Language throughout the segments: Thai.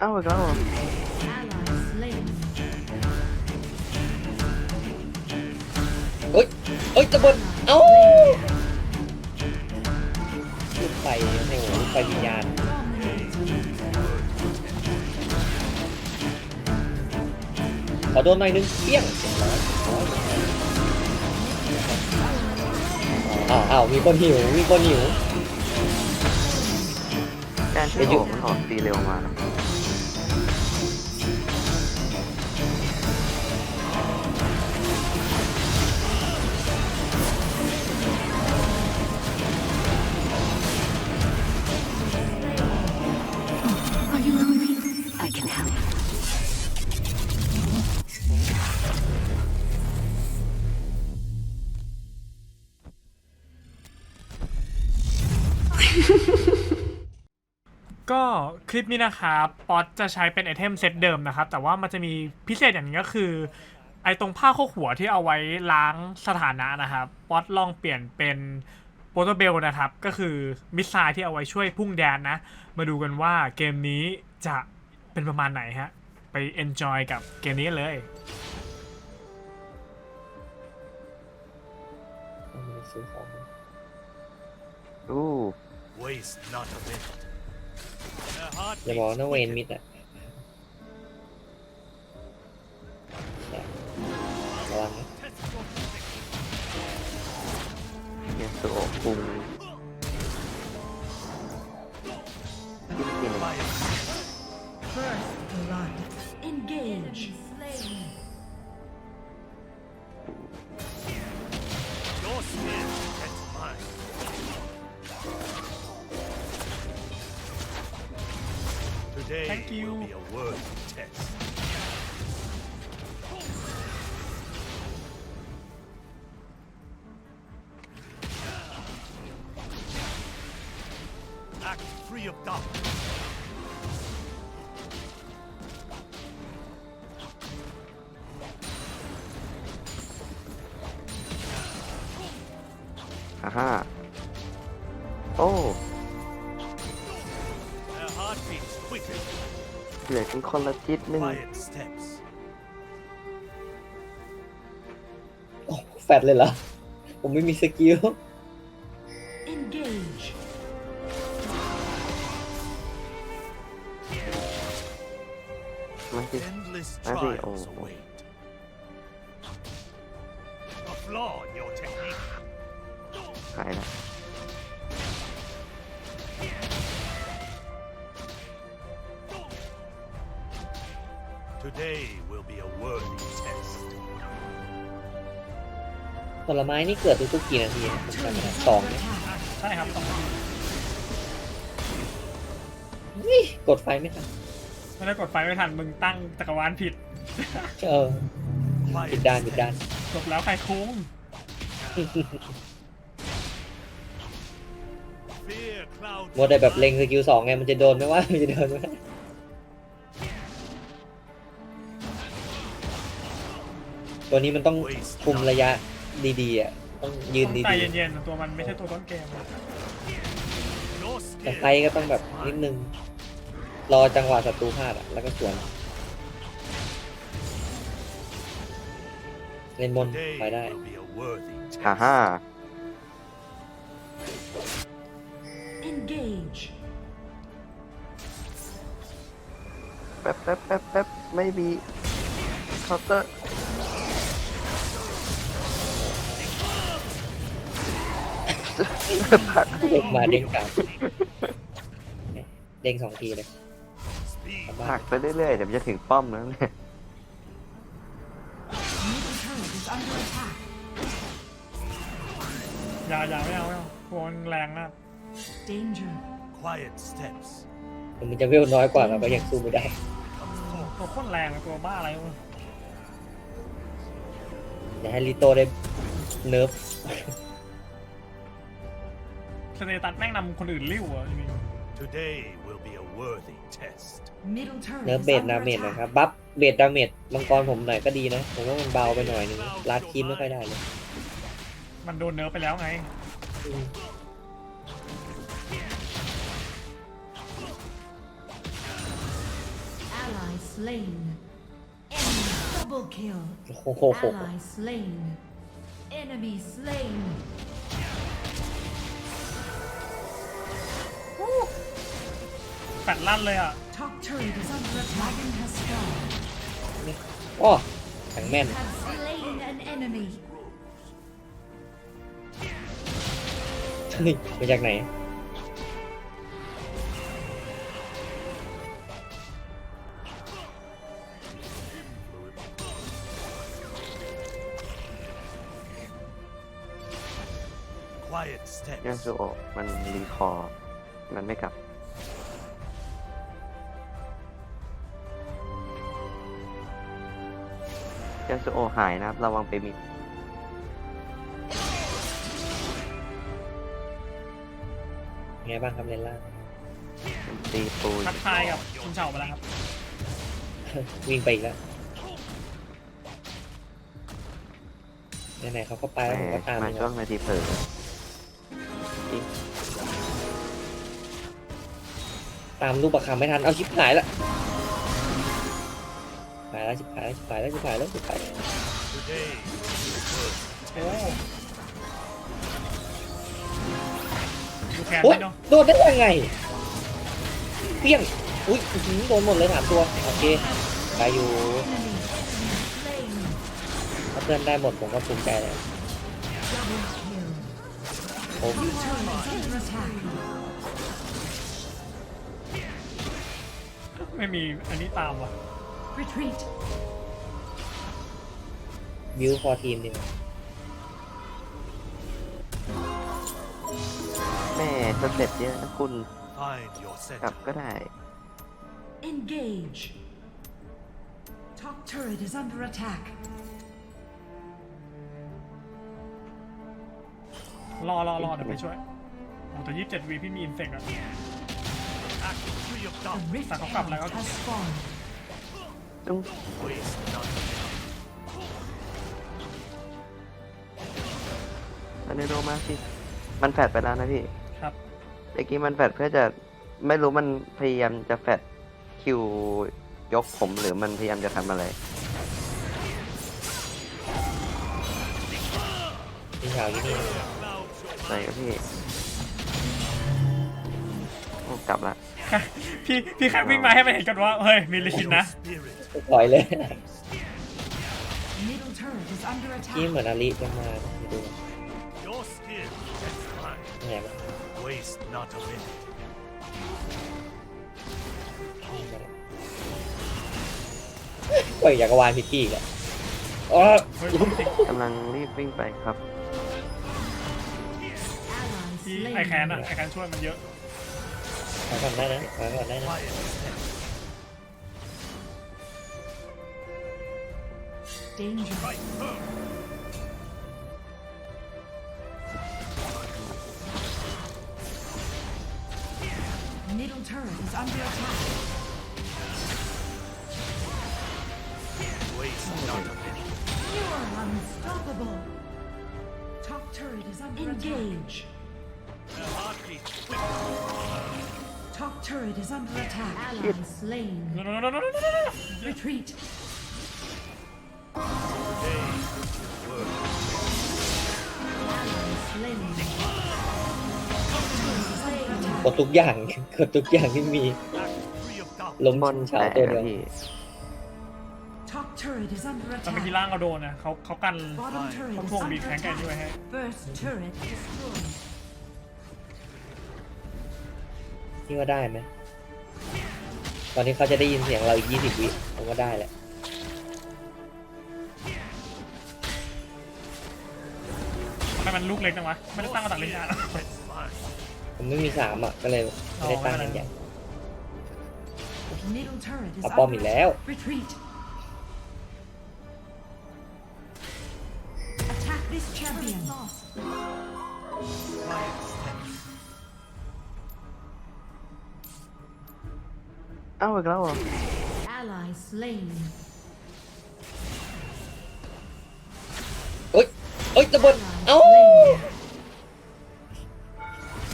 เอ้าอีกแล้วเหรอ Ally slain. เฮ้ยเฮ้ยจะบนเอ้าลูกไฟให้หัวลูกไฟวิญญาณขอโดนหน่อยนึงเปี้ยงเสียงร้อยอ้าวอ้าวมีคนหิว มีคนหิวแกนที่โหมันถอนตีเร็วมานะ คลิปนี้นะครับป๊อตจะใช้เป็นไอเทมเซตเดิมนะครับ แต่ว่ามันจะมีพิเศษอย่างหนึงก็คือ ไอตรงผ้าโคกหัวที่เอาไว้ล้างสถานะนะครับป๊อตลองเปลี่ยนเป็นโปรโตเบลนะครับ ก็คือมิสไซล์ที่เอาไว้ช่วยพุ่งแดนนะ มาดูกันว่าเกมนี้จะเป็นประมาณไหนฮะ ไป enjoy กับเกมนี้กันเลยซื้อของอู้ Waste not a minute. Their heart อย่าบอกนะเวนมิดอะระวังนะเยสุโอะปุงกินกิน First blood. Engage. Your spear gets Today Thank you. will be a worthy test. เหลือกันคนละจิตหนึ่ง Quiet steps. โอ้แฟดเลยเหรอ ผมไม่มีสกิล Engage. มาสิ Endless I think- trials oh. await. A flaw in your technique. หายละ Today will be a worthy test. ผลไม้นี่เกิดทุกๆกี่นาทีนะผมจำไม่ได้สองเนี่ยใช่ครับต้องอุ๊ยกดไฟไม่ทันไม่ได้กดไฟไม่ทันมึงตั้งจักรวาลผิด เออ Quiet ปิดด้านปิดด้าน steps. จบแล้วใครคุ้ง Fear clouds มัวแต่แบบ your เล็งสกิลสองไงมันจะโดนไหมว่ามันจะโดนไหม ตัวนี้มันต้องคุมระยะดีๆอะต้องยืนต้องดีใจเย็นๆตัวมันไม่ใช่ตัวต้นเกม Your ๆแต่ skill ไฟก็ต้องแบบนิดนึง รอจังหวะศัตรูพลาดอะแล้วก็สวนเล่นบน today ไปได้ will be a worthy ฮ่า test. ฮ่า Engage. แป๊บแป๊บแป๊บแป๊บไม่มีเคาน์เตอร์ ผักเด้งมาเด้งกลับเด้งสองทีเลยผักไปเรื่อยๆเดี๋ยวมันจะถึงป้อมแล้วเนี่ยอย่าอย่าไม่เอาไม่เอาตัวมันแรงนะ Danger. quiet steps. ถึงมันจะเวลน้อยกว่าเราก็ยังสู้ไม่ได้ ตัวโคตรแรงอะตัวบ้าอะไรวะอย่าให้ลิโตได้เนิร์ฟ สเตตัสแม่งนำคนอื่นริ้วอะจริง Today will be a worthy test. Middle turret เนิร์ฟ is เบด under ดาเมจหน่อย attack. ครับ บัฟเบดดาเมจมังกรผมหน่อยก็ดีนะ ผมว่ามันเบาไปหน่อยนึงลาดคีมไม่ค่อยได้เลยๆมันโดนเนิร์ฟไปแล้วไงอืม slain. Enemy double kill. โอ้โห Ally slain. Enemy slain. แปดลั่นเลยอะ Top turret is under attack. Dragon has fallen. โอ้แข็งแม่น Have slain an enemy. เฮ้ยมาจากไหน Quiet ยา steps. สุโอะมันรีคอร์มันไม่กลับ ยาสุโอะหายนะครับ ระวังไปมิดไงบ้างครับเลนล่างมันตีปูอทักยู่ทายกับคุณเฉาไปแล้วครับ วิ่งไปอีกแล้วไหนๆเขาก็ไปแล้วผมก็ตามมาดีกช่วงว่านาทีเผลออีกตามลูกประคำไม่ทัน เอาชิบหายละหาย แล้วชิบหายแล้วชิบหายแล้วชิบหายแล้วชิบหายแล้วโอ้ดูแขนโอ๊ยเนาะโดนได้ยังไงเพี้ยงอุ้ยอื้อหือโดนหมดเลยสามตัวโอเคไปอยู่ถ้าเพื่อนได้หมดผมก็ภูมิใจแล้วผมไม่มีอันนี้ตามว่ะ Retreat. บิวฟอร์ทีมดีกว่าแม่สเต็ปเยอะนะคุณ Find your กลับ center. ก็ได้ Engage. Top turret is under attack. รอรอรอเดี๋ยวไปช่วยโอ้แต่ยี่สิบเจ็ดวีพี่มีอินเสกอะ Act free of The doubt. rift Sạc có cặp lại element có- has spawned. จุ้ง Waste not. อันนี้โดมาสิ มันแฟดไปแล้วนะพี่ครับ เมื่อกี้มันแฟดเพื่อจะไม่รู้มันพยายามจะแฟดคิวยกผมหรือมันพยายามจะทำอะไร พี่ชาวที่นี่อะไรกับพี่โอ้ กลับละพี่พี่แค่วิ่งมาให้มันเห็นกันว่าเฮ้ยมีลิชินนะ Spirit. ปล่อยเลย Middle turret is under ที่ attack. เหมือนอาลีจะมาดู Your skill is mine. ไหนบ้าง Waste not a minute. ปล่อยจักรวาลพิกกี้อีกแล้วอ๋อเฮ้ยกำลังรีบวิ่งไปครับ Ally พี่ slain. ไอแคนอะไอแคนช่วยมันเยอะ มาก่อนได้นะมาก่อนได้นะ Quiet steps. Danger. Right firm. Middle turret is under attack. Waste not a minute. You are unstoppable. Top turret is under Engage. Turret is under attack. Ally slain. โนโนโนโนโนโน Retreat. Today word. Ally slain. Top turret is under กด attack. ทุกอย่าง กดทุกอย่างที่มี Act free of doubt. ล้มบนชิงแตเฉากตัวเดียวนะพี่ Top turret is under แต่เมื่อกี้ attack. ล่างเราโดนนะเขาเขากัน Bottom turret เขา is ทวงบี under แข็งแกร่งด้วย attack. ให้ First turret destroyed. นี่ว่าได้ไหมตอนนี้เขาจะได้ยินเสียงเราอีก20วิผมว่าได้แหละทำไมมันลูกเล็กจังวะ ไม่ได้ตั้งมาตัดลิ้นยา It's mine. ผมไม่มีสามอะก็เลยไม่ได้ตั้งอย่างใหญ่ Middle turret is เอาป้อม under อีกแล้ว attack. Retreat. Attack this champion. Quiet เอ้าอีกแล้วเหรอ Ally slain. เอ้ยเอ้ยระเบิด Ally เอ้า slain.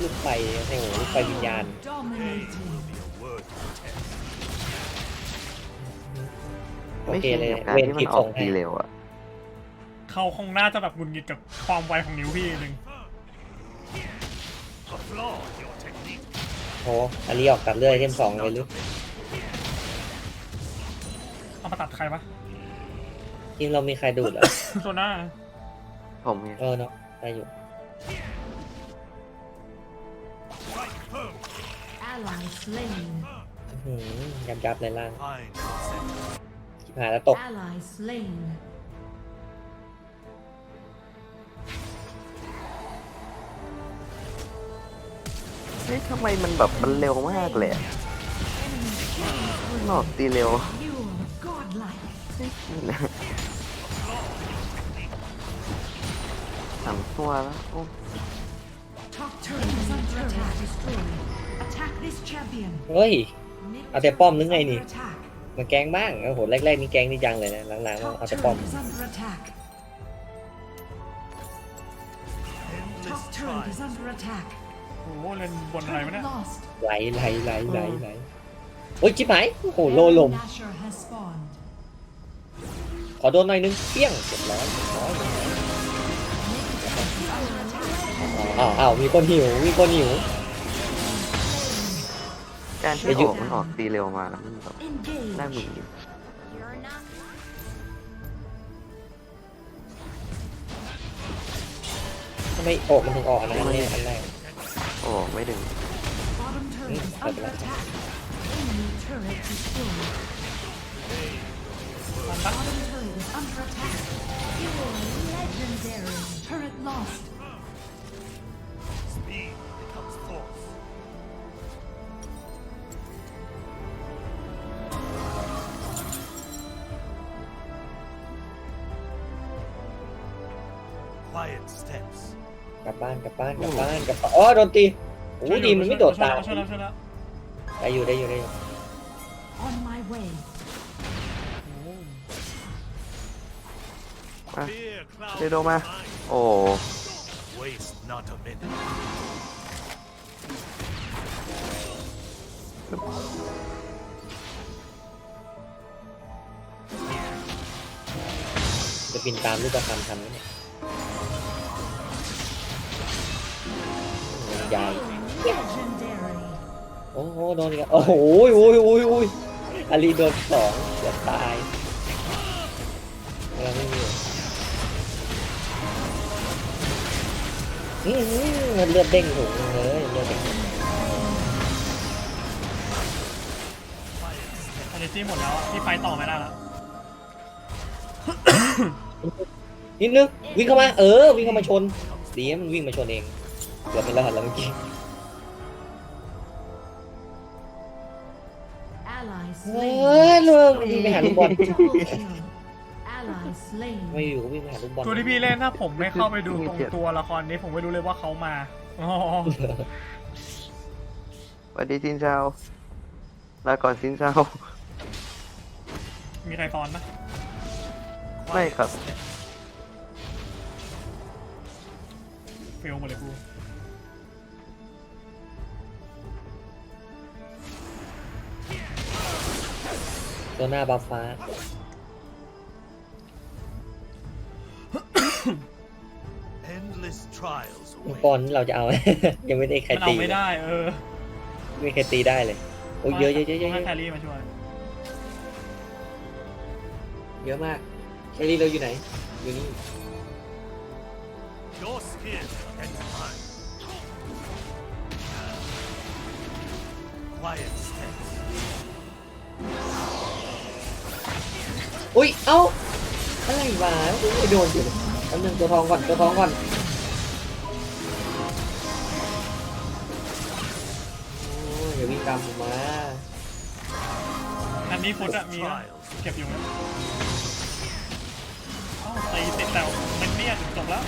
ลูกไฟโอ้โหลูกไฟวิญญาณ Dominating. Be a word to test. โอไม่เคชินเลยกับการเวนที่คมัลินปออส่กงให้ทีเร็วอะเขาคงน่าจะแบบหงุดหงิดกับความไวของนิ้วพี่นึง Applaud your technique. โอ้อาลีออกตัดเลือดไอเทมสองเลยหรือเอา มาตัดใครปะทีมเรามีใครดูดเหรอ โซน่าผมเนี่ยเออเนาะได้อยู่ Strike firm. Ally slain. อื้อหือยับยับเลยล่าง Fine consent. ชิบหายแล้วตก Ally slain. เฮ้ยทำไมมันแบบมันเร็วมากเลยอะ Enemy killing มันออกตีเร็ว You are godlike. สามตัวแล้วโอ้ Top turret is under attack. Destroyed. Attack this champion. เฮ้ย Middle เอาแต่ป้อม turret นึ is งไง under นี่ attack. มาแกล้งบ้างโอ้โหแรกๆนี่แกล้งนี่จังเลยนะหลังๆ Top เอาแต่ป้อม turret is under attack. Endless Top turret is trials. under attack. โอ้โหเล่นบนอะไรวะ Turret เนี่ย lost. ไหลไหลไหลไหลไหลโอ้ยชิบหายโอ้โหโลลม Nasher has spawned. ขอโดนหน่อยนึงเปี้ยงเจ็บร้อยเจ็บร้อยอ้าวอ้าวมีคนหิว มีคนหิว การที่เดี๋ยวหยุโอ้ดมันออกตีเร็วมาแล้วมันแบบ Engage. น่าหงุดหงิดทำไมออกมันถึงออกอันนั้นเนี่ยอันแรกโอ้ไม่ดึง Bottom turret is Hmm, under better. attack. Enemy turret destroyed. มันตัก attack. You are legendary. Turret lost. Speed becomes force. Quiet steps. กลับบ้านกลับบ้านกลับบ้านกลับบ้านอ๋อโดนตีโอ้ยดีมันไม่โดดตามช่วยแล้วช่วยแล้วได้อยู่ได้อยู่ได้อยู่ On my way. เดโดมา โอ้จะบินตามรูปธรรมทันไหมเนี่ยใหญ่โอ้โหโดนอีกแล้วโอ้โหโอ้ยโอ้ยโอ้ยโอ้ยอาลีโดนสองเกือบตาย อือหือมันเลือดเด้งถุงเลยเลือดเด้งถุงอันนี้จี้หมดแล้วพี่ไปต่อไม่ได้แล้วนิดนึงวิ่งเข้ามาเออวิ่งเข้ามาชนดีนะมันวิ่งมาชนเองเกือบเป็นรหัสแล้วเมื่อกี้ Ally เฮ้ slain. ยเรื่องวิ่งไปหาลูกบอล Double kill. Ally slain. ไม่อยู่ก็วิ่งไปหาลูกบอลตัวที่พี่เล่นถ้าผมไม่เข้าไปดูตรงตัวละครนี้ผมไม่รู้เลยว่าเขามาอ๋อสวัสดีซินเจ้าลาก่อนซินเจ้ามีใครซ้อนนะไม่ครับเฟลหมดเลยกูตัวหน้าบัฟฟ้า Endless trials มัง await. กรนี่เราจะเอา ยังไม่ได้ใครมันเอาตีไม่เลยได้เออไม่มีใครตีได้เลยโอ้ยเยอะเยอะเยอะเยต้อะงให้เยแคอะรี่มาช่วยเยอะมากแครี่เราอยู่ไหน อยู่นี่ Your skin and mine. Quiet steps. อุ้ย เอ้า อะไรวะไม่โดนอยู่แป๊บนึงตัวทองก่อน ตัวทองก่อนาวิ่งตามผมมาอันนี้ฟุตอะมีนะ Trials. เก็บอยู่นะเอ้าตีติดแต่เป็นเนี่ยถึงจบแล้ว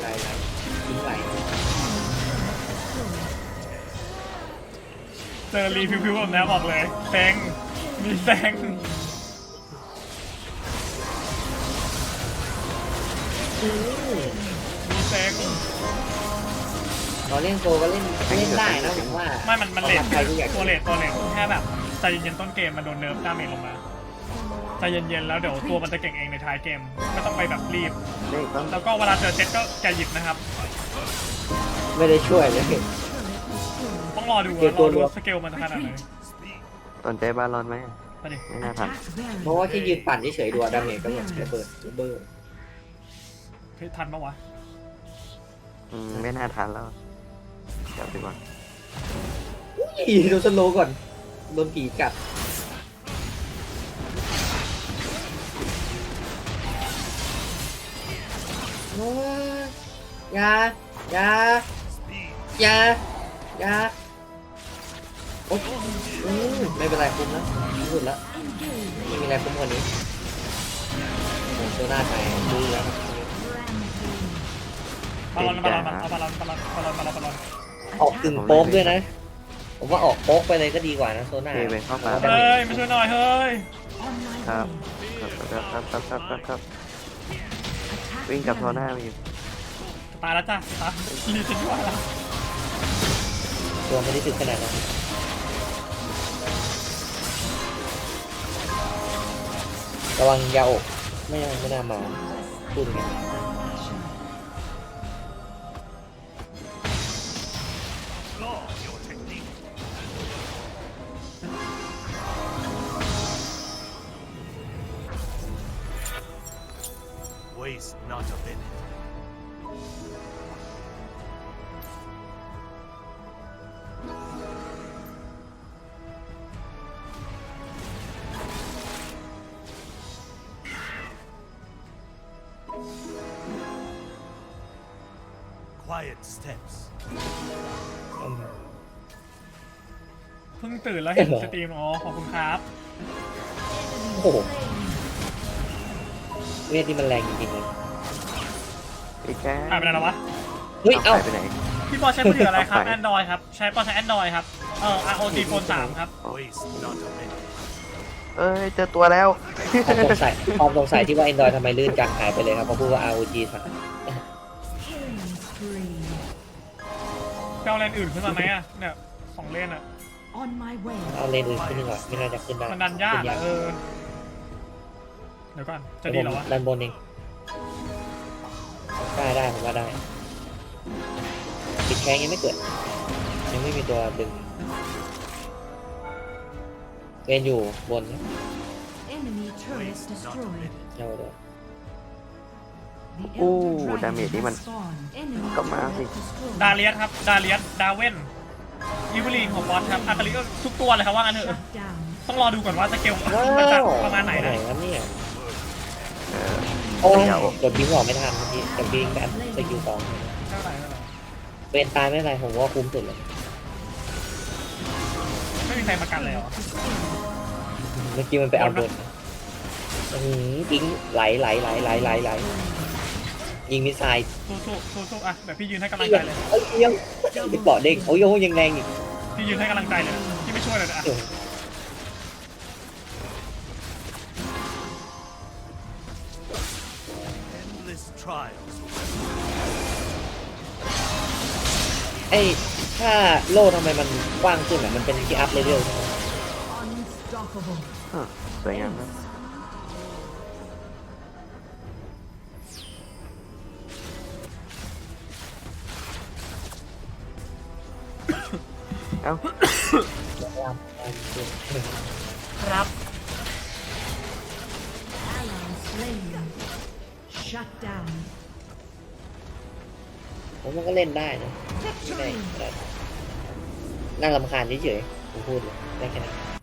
ไหลไหลไหลทิ้งไหลเจอรีพิวๆแบบนี้บอกเลยแซงมีแซงมีแซงเราเล่นโกก็เล่นเล่นได้นะผมว่าไม่มันมันเลทสำหรับใครที่อยากตัวเลทตัวเลทแค่แบบใจเย็นๆต้นเกมมันโดนเนิร์ฟดาเมจลงมา ใจเย็นๆแล้วเดี๋ยวตัวมันจะเก่งเองในท้ายเกมไม่ต้องไปแบบรีบนี่ต้องแล้วก็เวลาเจอเซตก็อย่าหยิบนะครับ ไม่ได้ช่วยเลย ต้องรอดูเดี๋ยวรตัอวดูรวมว่าสเกลมันจะขนาดไหนสนใจบาลอนไหมไปดิไม่น่าทัน Attack Baron. เพราะว่าที่ยืนปั่นเฉยๆดูอะดาเมจก็หมดระเบิดระเบิดเฮ้ยทันปะวะอืมไม่น่าทันแล้วกลับดีกว่าอีโดนสโลว์ก่อนโดนผีกัด ยอยาอยา Speed. อยาอยาโอ๊ยอืมไม่เป็นไรคุ้มนะสุดแล้วไม่มีอะไรคุ้มกว่านี้โอ้โหตัวหน้าไทยดูแล้วครับบอลลอนบอลลอนเอาบอลลอนบอลลอนบอลลอนบอลลอนบอลลอนออกกึ่งโป๊กด้วยนะ ผมว่าออกโป๊กไปเลยก็ดีกว่านะโซน่าเทไปเข้ามา เฮ้ยมาช่วยหน่อยเฮ้ย On my ครับ way. ครับ ครับครับครับ วิ่งกับโท Baron. น่ามาอยู่ตายแล้วจ้ะตายรีจริงว่าแล้วตัวไม่ได้ถึงขนาดนั้นระวังยาอกไม่น่าไม่น่ามาพูดไง 'Quiet steps. เพิ่งตื่นแล้วเห็นสตรีม อ๋อ ขอบคุณครับ โอ้โหเวทนี่มันแรงจริงๆเลยอีกแค่หายไปไหนแล้ววะ เฮ้ย เอ้าหายไปไหนพี่บอลใช้มือถืออะไรครับเอาไป Android ครับ ใช้บอลใช้ Android ครับ เอ่อ ROG Phone 3 ครับ Waste not a minute. เอ้ยเจอตัวแล้วความสงสัยความสงสัยที่ว่า Android ทำไมลื่นจังหายไปเลยครับเพราะพูดว่า ROG สาม ไปเอาเลนส์อื่นขึ้นมาไหมอะเนี่ยสองเลนอะ On my way. เอาเลนส์อื่นขึ้นดีกว่าไม่น่าจะขึ้นได้มันดันยากขึ้อะเออเดี๋ยวก่อนจะดีเหรอวะด้านบนเองได้ได้ผมว่าได้ปิดแข้งยังไม่เกิด ยังไม่มีตัวดึงเลนอยู่บนนะ Enemy turret Waste not a destroyed. minute. เอาเดี๋ย ว The อู้ Elder ดาเมจ Dragon นี่มัน has spawned. Enemy ก็มาสิ turret destroyed. ดาเลียสครับ ดาเลียสดาเวนอีวลีนของบอสครับอาคาลิก็ทุกตัวเลยครับว่างั้นเถอะ Shut down. ต้องรอดูก่อนว่าสเกลว้ามันจะวประมาณไหนไหนนะครับเนี่ยเออโอ้ยเดี๋ยวกดบิงออกไม่ทันเมื่อกี้กดบิงแบบสกิลสองเท่าไหร่เท่าไหร่เป็นตายไม่เป็นไรผมว่าคุ้มสุดเลยไม่มีใครมากันเลยเหรอเมื่อกี้มันไปเอาบนนะอื้อหือยิงไหลไหลไหลไหลไหลไหล ยิงมิสไซล์สู้สู้สู้สู้อะเดี๋ยวพี่ยืนให้กำลังเอ้ใจยเลย เอ้ยยังติดเบาะเด้งโอ้ยโอ้ยยังแรงอีกพี่ยืนให้กำลังใจเลยพี่ไม่ช่วยเลยนะอะเออ Endless trials. ไอ้ถ้าโล่ทำไมมันกว้างขึ้นอะมันเป็นที่อัพเรื่อยๆใช่ไหม Unstoppable. ฮะสวยงามนะ เอ้าครับ Ally slain. Shut down. ผมมันก็เล่นได้นะไม่ได้ Victory. ไม่ได้นั่งลำคาญเฉยๆผมพูดเลยได้แค่นั้น